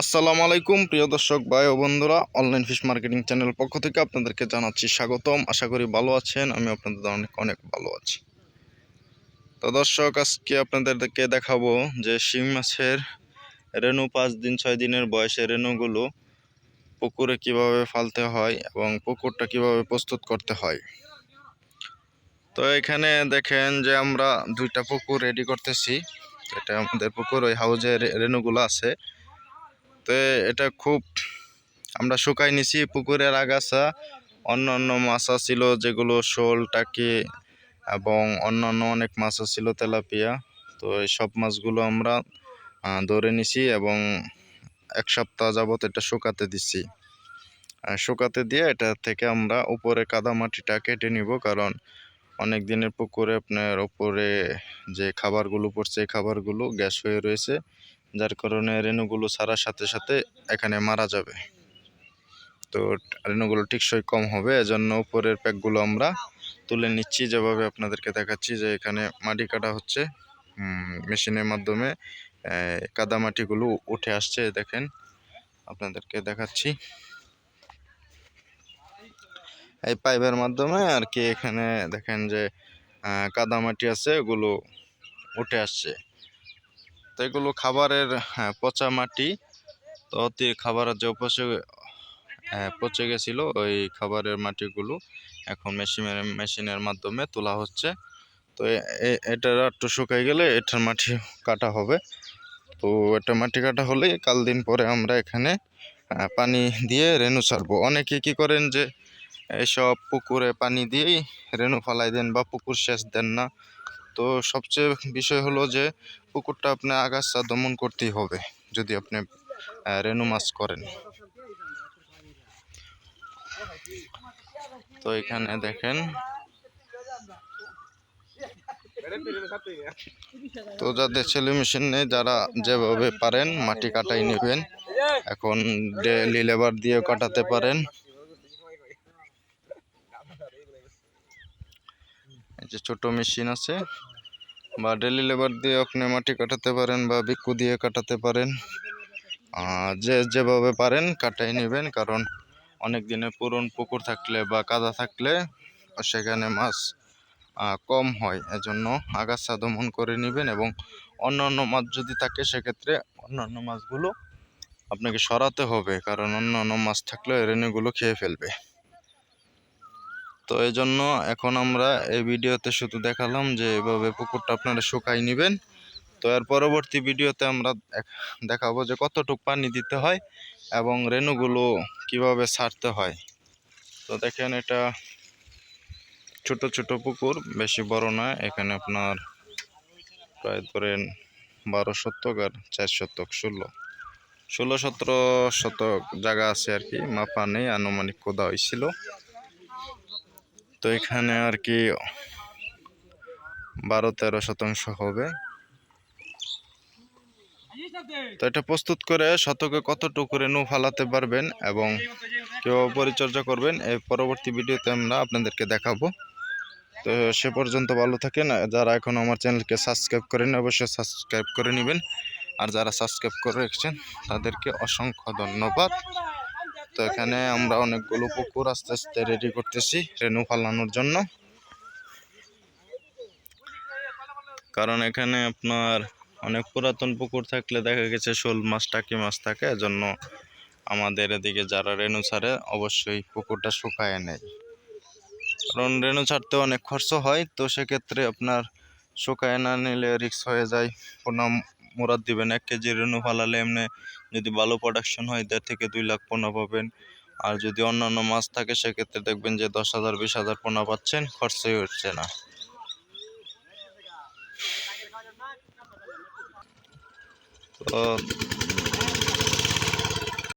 আসসালামু আলাইকুম, প্রিয় দর্শক, ভাই ও বন্ধুরা। অনলাইন ফিশ মার্কেটিং চ্যানেল পক্ষ থেকে আপনাদেরকে জানাচ্ছি স্বাগতম। আশা করি ভালো আছেন আমি আপনাদের অনেক অনেক ভালো আছি। তো দর্শক, আজকে আপনাদেরকে দেখাবো যে শিং মাছের রেণু পাঁচ দিন, ছয় দিনের বয়সে রেণুগুলো পুকুরে কীভাবে ফালতে হয় এবং পুকুরটা কীভাবে প্রস্তুত করতে হয়। তো এখানে দেখেন যে আমরা দুইটা পুকুর রেডি করতেছি। এটা আমাদের পুকুর, ওই হাউজের রেণুগুলো আছে। তো এটা খুব আমরা শুকাই নিছি, পুকুরের আগাছা অন্য অন্য মাছ ছিল যেগুলো শোল, টাকি এবং অন্যান্য অনেক মাছ ছিল তেলাপিয়া। তো এই সব মাছগুলো আমরা ধরে নিছি এবং এক সপ্তাহ যাবত এটা শুকাতে দিছি। শুকাতে দিয়ে এটা থেকে আমরা উপরে কাদা মাটিটা কেটে নিব কারণ অনেক দিনের পুকুরে আপনার উপরে যে খাবারগুলো পড়ছে, এই খাবারগুলো গ্যাস হয়ে রয়েছে। যার কারণে রেণুগুলো ছাড়ার সাথে সাথে এখানে মারা যাবে। তো রেণুগুলো টিকসই কম হবে এজন্য উপরের প্যাকগুলো আমরা তুলে নিচ্ছি। যেভাবে আপনাদেরকে দেখাচ্ছি যে এখানে মাটি কাটা হচ্ছে মেশিনের মাধ্যমে আহ, কাদা মাটিগুলো উঠে আসছে দেখেন আপনাদেরকে দেখাচ্ছি। এই পাইপের মাধ্যমে আর কি এখানে দেখেন যে আহ, কাদা মাটি আছে ওগুলো উঠে আসছে। তো এগুলো খাবারের হ্যাঁ, পচা মাটি। তো অতি খাবারের যে পচে হ্যাঁ, পচে গেছিল ওই খাবারের মাটিগুলো এখন মেশিনের মেশিনের মাধ্যমে তোলা হচ্ছে। তো এ- এ- এটার একটু শুকাই গেলে এটার মাটি কাটা হবে। তো এটা মাটি কাটা হলেই কাল দিন পরে আমরা এখানে পানি দিয়ে রেণু ছাড়বো। অনেকে কি করেন যে এইসব পুকুরে পানি দিয়েই রেণু ফালাই দেন বা পুকুর সেচ দেন না। তো সবচেয়ে বিষয় হলো যে, পুকুরটা আপনি আগাছা দমন করতেই হবে, যদি আপনি রেনু মাছ করেন। তো এখানে দেখেন। তো যাদের ছেলে মেশিন নেই, যারা যেভাবে পারেন, মাটি কাটাই নেবেন। এখন ডেলি লেবার দিয়ে কাটাতে পারেন। এই যে ছোট মেশিন আছে, বা ডেলি লেবার দিয়ে আপনি মাটি কাটাতে পারেন বা বিক্কু দিয়ে কাটাতে পারেন যে যেভাবে পারেন কাটাই নেবেন, কারণ অনেক দিনে পুরন পুকুর থাকলে বা কাদা থাকলে সেখানে মাছ কম হয়। এজন্য আগাছা দমন করে নেবেন এবং অন্য অন্য মাছ যদি থাকে, সেক্ষেত্রে অন্যান্য মাছগুলো আপনাকে সরাতে হবে, কারণ অন্য অন্য মাছ থাকলে রেণুগুলো খেয়ে ফেলবে। তো এই জন্য এখন আমরা এই ভিডিওতে শুধু দেখালাম যে এভাবে পুকুরটা আপনারা শুকাই নেবেন। তো এর পরবর্তী ভিডিওতে আমরা দেখ- দেখাবো যে কতটুকু পানি দিতে হয় এবং রেণুগুলো কীভাবে ছাড়তে হয়। তো দেখেন এটা ছোট ছোট পুকুর, বেশি বড় না। এখানে আপনার প্রায় ধরেন বারো শতক আর চার শতক, ষোলো। ষোলো, সতেরো শতক জায়গা আছে আর কি। মাপা নেই, আনুমানিক কোদা হয়েছিল তো এখানে আর কি বারো, তেরো শতাংশ হবে। তো এটা প্রস্তুত করে শতকে কতটুকু রেণু ফালাতে পারবেন এবং কেউ পরিচর্যা করবেন এই পরবর্তী ভিডিওতে আমরা আপনাদেরকে দেখাবো। তো সে পর্যন্ত ভালো থাকেন। যারা এখন আমার চ্যানেলকে সাবস্ক্রাইব করেন, অবশ্যই সাবস্ক্রাইব করে নেবেন। আর যারা সাবস্ক্রাইব করে রেখেছেন, তাদেরকে অসংখ্য ধন্যবাদ। তো এখানে আমরা অনেকগুলো পুকুর আস্তে আস্তে রেডি করতেছি, রেনু ফালানোর জন্য। কারণ এখানে আপনার অনেক পুরাতন পুকুর থাকলে দেখা গেছে শোল মাছ, টাকি মাছ থাকে, এজন্য আমাদের এদিকে যারা রেনু ছাড়ে অবশ্যই পুকুরটা শুকায় নেয়। কারণ রেনু ছাড়তে অনেক খরচ হয়, তো সেক্ষেত্রে আপনার শুকায় না নিলে রিক্স হয়ে যায় পোনা মোরাদ দিবেন, এক কেজি রেণু ফালালে এমনি যদি ভালো প্রোডাকশন হয় দেড় থেকে দুই লাখ পোনা পাবেন। আর যদি অন্যান্য মাছ থাকে, সেক্ষেত্রে দেখবেন যে দশ হাজার, বিশ হাজার পোনা পাচ্ছেন, খরচই হচ্ছে না। তো